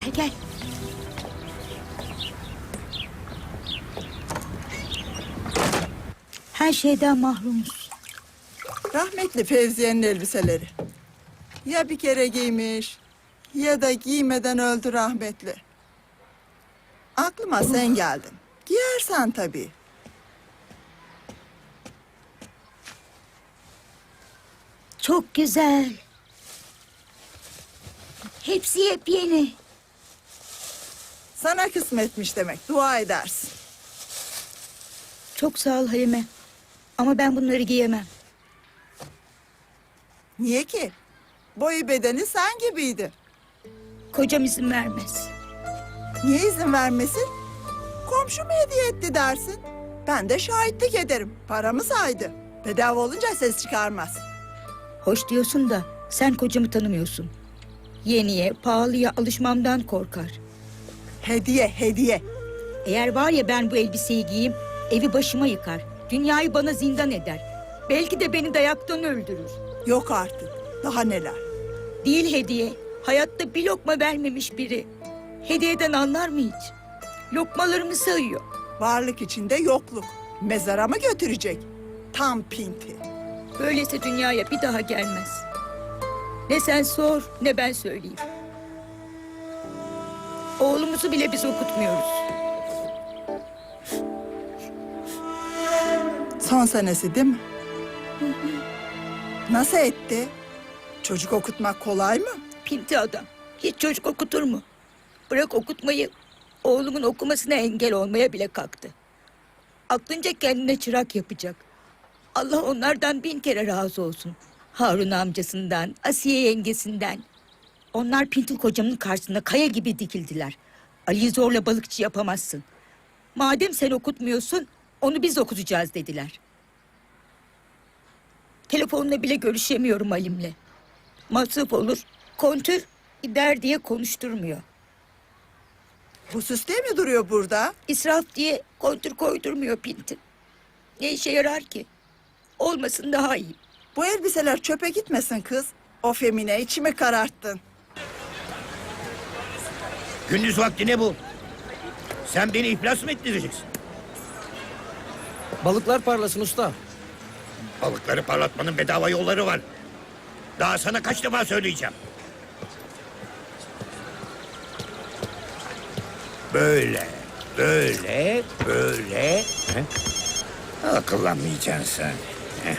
Gel gel. Her şeyden mahrumuz. Rahmetli Fevziye'nin elbiseleri. Ya bir kere giymiş ya da giymeden öldü rahmetli. Aklıma sen geldin. Giyersen tabii. Çok güzel. Hepsi yepyeni. Sana kısmetmiş demek. Dua edersin. Çok sağ ol Halime. Ama ben bunları giyemem. Niye ki? Boyu bedeni sen gibiydi. Kocam izin vermez. Niye izin vermesin? Komşum hediye etti dersin. Ben de şahitlik ederim. Paramı saydı. Bedava olunca ses çıkarmaz. Hoş diyorsun da sen kocamı tanımıyorsun. Yeniye, pahalıya alışmamdan korkar. Hediye, hediye. Eğer var ya ben bu elbiseyi giyeyim, evi başıma yıkar. Dünyayı bana zindan eder. Belki de beni dayaktan öldürür. Yok artık. Daha neler. Değil hediye. Hayatta bir lokma vermemiş biri. Hediyeden anlar mı hiç? Lokmalarımı sayıyor. Varlık içinde yokluk. Mezara mı götürecek? Tam pinti. Böylese dünyaya bir daha gelmez. Ne sen sor ne ben söyleyeyim. Oğlumuzu bile biz okutmuyoruz. Son senesi değil mi? Nasıl etti? Çocuk okutmak kolay mı? Pinti adam. Hiç çocuk okutur mu? Bırak okutmayı. Oğlumun okumasına engel olmaya bile kalktı. Aklınca kendine çırak yapacak. Allah onlardan bin kere razı olsun. Harun amcasından, Asiye yengesinden. Onlar Pinti kocamın karşısında kaya gibi dikildiler. Ali'yi zorla balıkçı yapamazsın. Madem sen okutmuyorsun, onu biz okutacağız dediler. Telefonla bile görüşemiyorum Halim'le. Masraf olur, kontür gider diye konuşturmuyor. Bu süs mi duruyor burada? İsraf diye kontür koydurmuyor Pinti. Ne işe yarar ki? Olmasın daha iyi. Bu elbiseler çöpe gitmesin kız. O femine içimi kararttın. Gündüz vakti ne bu? Sen beni iflas mı ettireceksin? Balıklar parlasın usta. Balıkları parlatmanın bedava yolları var. Daha sana kaç defa söyleyeceğim. Böyle, böyle, böyle. He? Akıllanmayacaksın sen. Heh.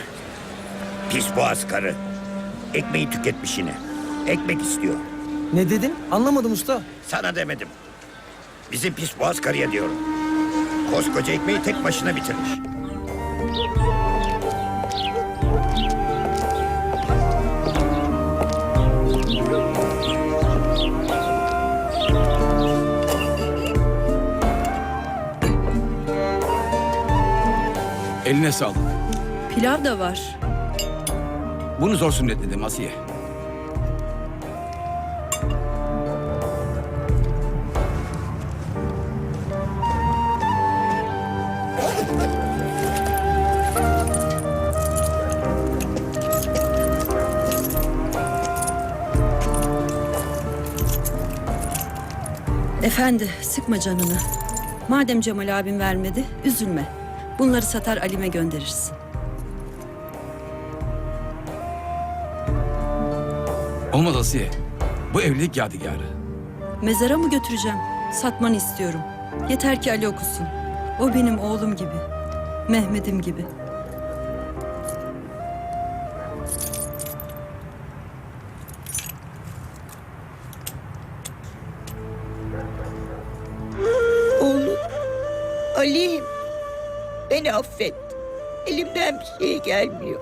Pis boğaz karı. Ekmeği tüketmiş yine. Ekmek istiyor. Ne dedin? Anlamadım usta. Sana demedim. Bizim pis boğaz karıya diyorum. Koskoca ekmeği tek başına bitirmiş. Eline sağlık. Pilav da var. Bunu zor sünnetledim Asiye. Efendi sıkma canını. Madem Cemal abim vermedi üzülme. Bunları satar Alim'e gönderirsin. Olmaz Asiye. Bu evlilik yadigarı. Mezara mı götüreceğim? Satmanı istiyorum. Yeter ki Ali okusun. O benim oğlum gibi. Mehmet'im gibi. Affet. Elimden bir şey gelmiyor.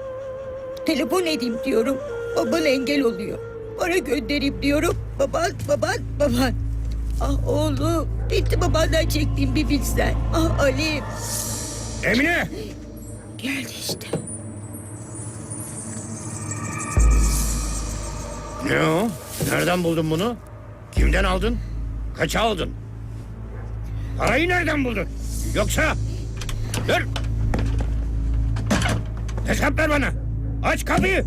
Telefon edeyim diyorum, baban engel oluyor. Para göndereyim diyorum, baban, baban, baban. Ah oğlum, bitti babandan çektiğim bir bilsen. Ah Ali, Emine! geldi işte. Ne o? Nereden buldun bunu? Kimden aldın? Kaça aldın? Parayı nereden buldun? Yoksa... Dur! Hesap ver bana. Aç kapıyı.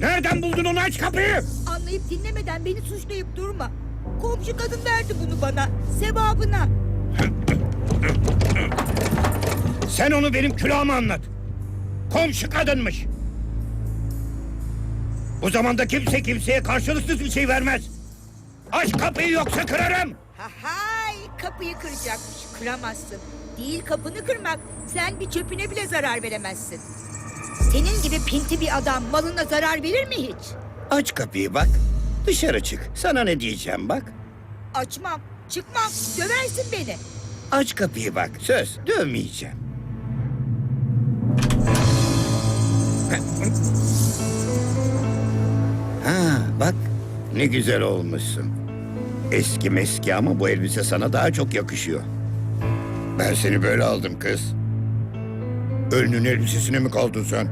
Nereden buldun onu aç kapıyı. Anlayıp dinlemeden beni suçlayıp durma. Komşu kadın verdi bunu bana. Sevabına. Sen onu benim külahıma anlat. Komşu kadınmış. Bu zamanda kimse kimseye karşılıksız bir şey vermez. Aç kapıyı yoksa kırarım. Ha hay kapıyı kıracakmış. Kıramazsın. Değil kapını kırmak. Sen bir çöpüne bile zarar veremezsin. Senin gibi pinti bir adam malına zarar verir mi hiç? Aç kapıyı bak. Dışarı çık. Sana ne diyeceğim bak. Açmam, çıkmam, döversin beni. Aç kapıyı bak. Söz dövmeyeceğim. Ha bak ne güzel olmuşsun. Eski meski ama bu elbise sana daha çok yakışıyor. Ben seni böyle aldım kız. Ölünün elbisesine mi kaldın sen?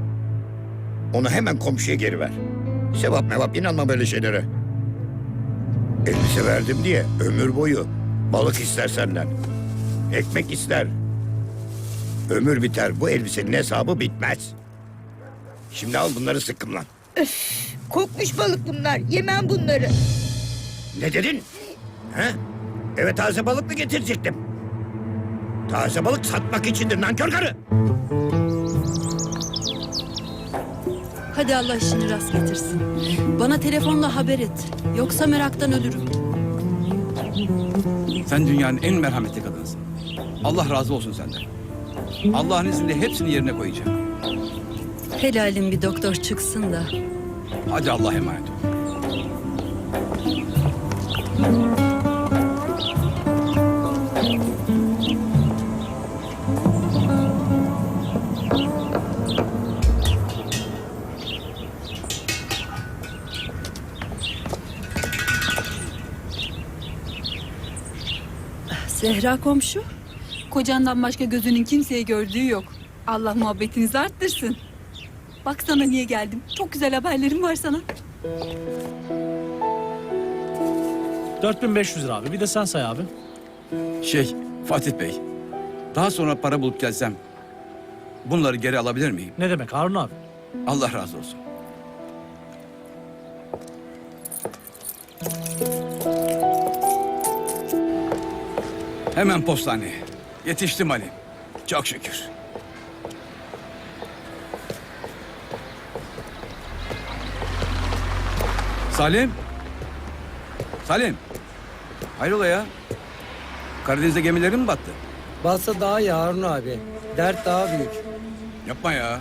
Onu hemen komşuya geri ver. Sevap mevap inanma böyle şeylere. Elbise verdim diye ömür boyu balık ister senden. Ekmek ister. Ömür biter bu elbisenin hesabı bitmez. Şimdi al bunları sıkkım lan. Kokmuş balık bunlar. Yemem bunları. Ne dedin? He? Evet taze balık mı getirecektim? Taze balık satmak içindir nankör karı. Hadi Allah işini rast getirsin. Bana telefonla haber et. Yoksa meraktan ölürüm. Sen dünyanın en merhametli kadınsın. Allah razı olsun senden. Allah'ın izniyle hepsini yerine koyacağım. Helalim bir doktor çıksın da. Hadi Allah'a emanet ol. Zehra komşu. Kocandan başka gözünün kimseyi gördüğü yok. Allah muhabbetinizi arttırsın. Bak sana niye geldim. Çok güzel haberlerim var sana. 4500 lira abi. Bir de sen say abi. Şey, Fatih Bey. Daha sonra para bulup gelsem bunları geri alabilir miyim? Ne demek Harun abi? Allah razı olsun. Hemen postaneye. Yetiştim Ali. Çok şükür. Salim. Salim. Hayrola ya? Karadeniz'de gemilerin mi battı? Batsa daha iyi Harun abi. Dert daha büyük. Yapma ya.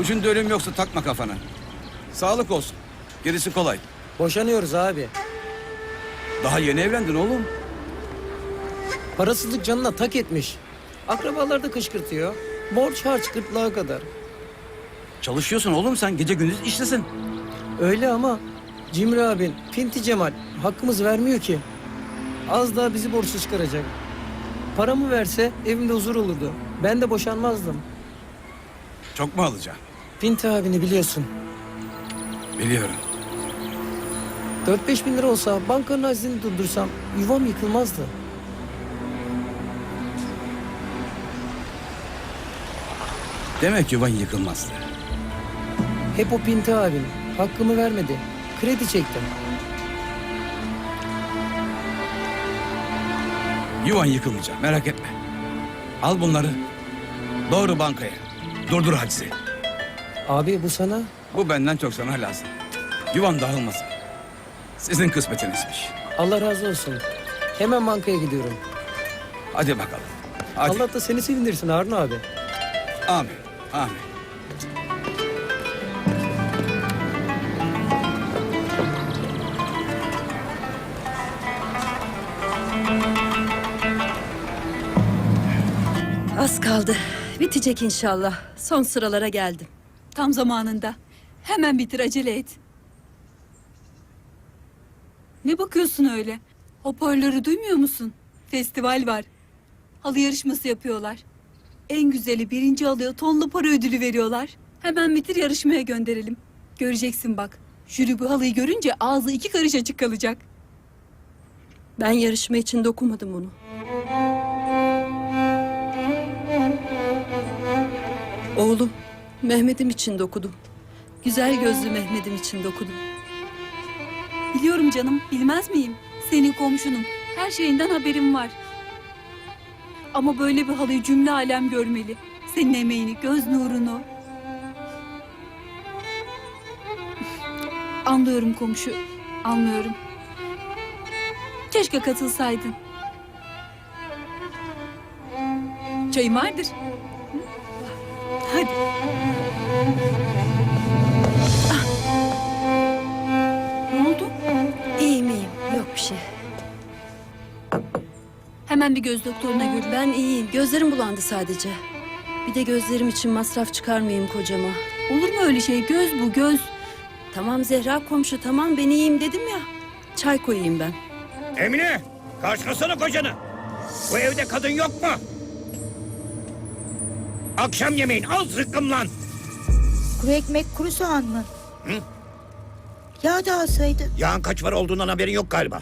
Ucunda ölüm yoksa takma kafana. Sağlık olsun. Gerisi kolay. Boşanıyoruz abi. Daha yeni evlendin oğlum. Parasızlık canına tak etmiş. Akrabalar da kışkırtıyor. Borç harç gırtlağa kadar. Çalışıyorsun oğlum sen. Gece gündüz işlesin. Öyle ama Cimri abin, Pinti Cemal hakkımız vermiyor ki. Az daha bizi borçlu çıkaracak. Paramı verse evimde huzur olurdu. Ben de boşanmazdım. Çok mu alacaksın? Pinti abini biliyorsun. Biliyorum. 4-5 bin lira olsa bankanın hazinini durdursam yuvam yıkılmazdı. Demek yuvan yıkılmazdı. Hep o Pinti abin. Hakkımı vermedi. Kredi çektim. Yuvan yıkılmayacak merak etme. Al bunları. Doğru bankaya. Durdur hacizi. Abi bu sana Bu benden çok sana lazım. Yuvan dağılmasın. Sizin kısmetinizmiş. Allah razı olsun. Hemen bankaya gidiyorum. Hadi bakalım. Hadi. Allah da seni sevindirsin Harun abi. Amin. Amin. Az kaldı. Bitecek inşallah. Son sıralara geldim. Tam zamanında. Hemen bitir acele et. Ne bakıyorsun öyle? Hoparlörü duymuyor musun? Festival var. Halı yarışması yapıyorlar. En güzeli birinci halıya tonlu para ödülü veriyorlar. Hemen bitir yarışmaya gönderelim. Göreceksin bak. Jüri bu halıyı görünce ağzı iki karış açık kalacak. Ben yarışma için dokumadım bunu. Oğlum, Mehmet'im için dokudum. Güzel gözlü Mehmet'im için dokudum. Biliyorum canım, bilmez miyim? Senin komşunum. Her şeyinden haberim var. Ama böyle bir halıyı cümle alem görmeli. Senin emeğini, göz nurunu. Anlıyorum komşu. Anlıyorum. Keşke katılsaydın. Çayın vardır. Hadi. Hemen bir göz doktoruna görün. Ben iyiyim. Gözlerim bulandı sadece. Bir de gözlerim için masraf çıkarmayayım kocama. Olur mu öyle şey? Göz bu göz. Tamam Zehra komşu tamam ben iyiyim dedim ya. Çay koyayım ben. Emine karşılasana kocanı. Bu evde kadın yok mu? Akşam yemeğin al zıkkım lan. Kuru ekmek kuru soğan mı? Hı? Yağ da alsaydı. Yağın kaç para olduğundan haberin yok galiba.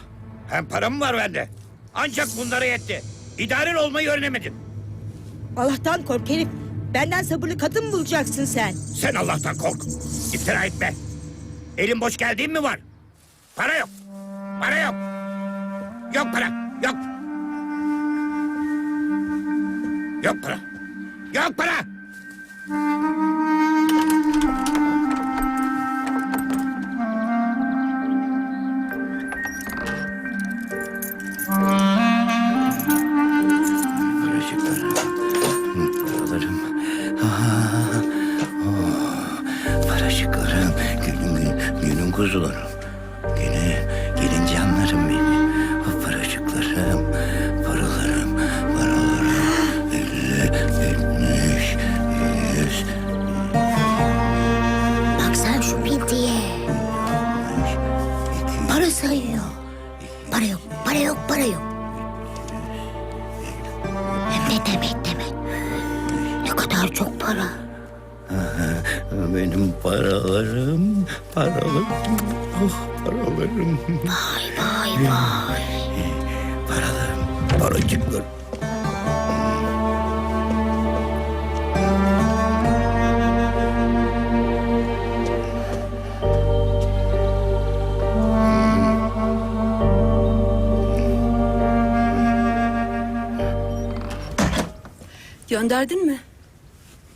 Hem param var bende. Ancak bunlara yetti. İdaren olmayı öğrenemedin. Allah'tan kork herif. Benden sabırlı kadın mı bulacaksın sen? Sen Allah'tan kork. İftira etme. Elin boş geldiğin mi var? Para yok. Para yok. Yok para. Yok. Yok para. Yok para. Gül- paralarım, oh paralarım, Vay vay vay. paralarım, paracıklarım. Gönderdin mi?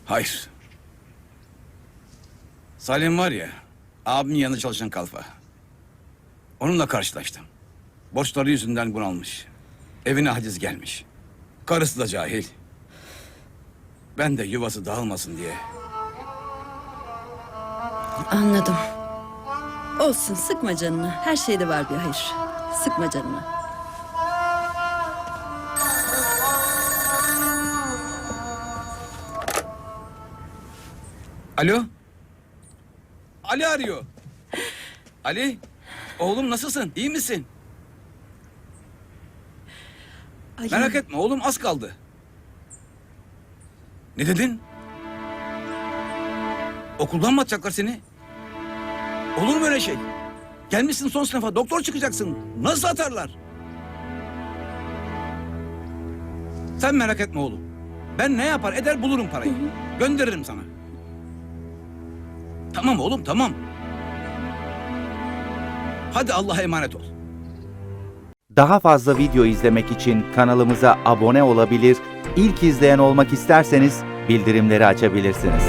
Hayır. Salim var ya, abimin yanında çalışan kalfa. Onunla karşılaştım. Borçları yüzünden bunalmış. Evine haciz gelmiş. Karısı da cahil. Ben de yuvası dağılmasın diye. Anladım. Olsun sıkma canını. Her şeyde var bir hayır. Sıkma canını. Alo? Ali arıyor. Ali, oğlum nasılsın? İyi misin? Ali, Merak etme oğlum az kaldı. Ne dedin? Okuldan mı atacaklar seni? Olur mu öyle şey? Gelmişsin son sınıfa doktor çıkacaksın. Nasıl atarlar? Sen merak etme oğlum. Ben ne yapar eder bulurum parayı. Gönderirim sana. Tamam oğlum tamam. Hadi Allah'a emanet ol. Daha fazla video izlemek için kanalımıza abone olabilir, ilk izleyen olmak isterseniz bildirimleri açabilirsiniz.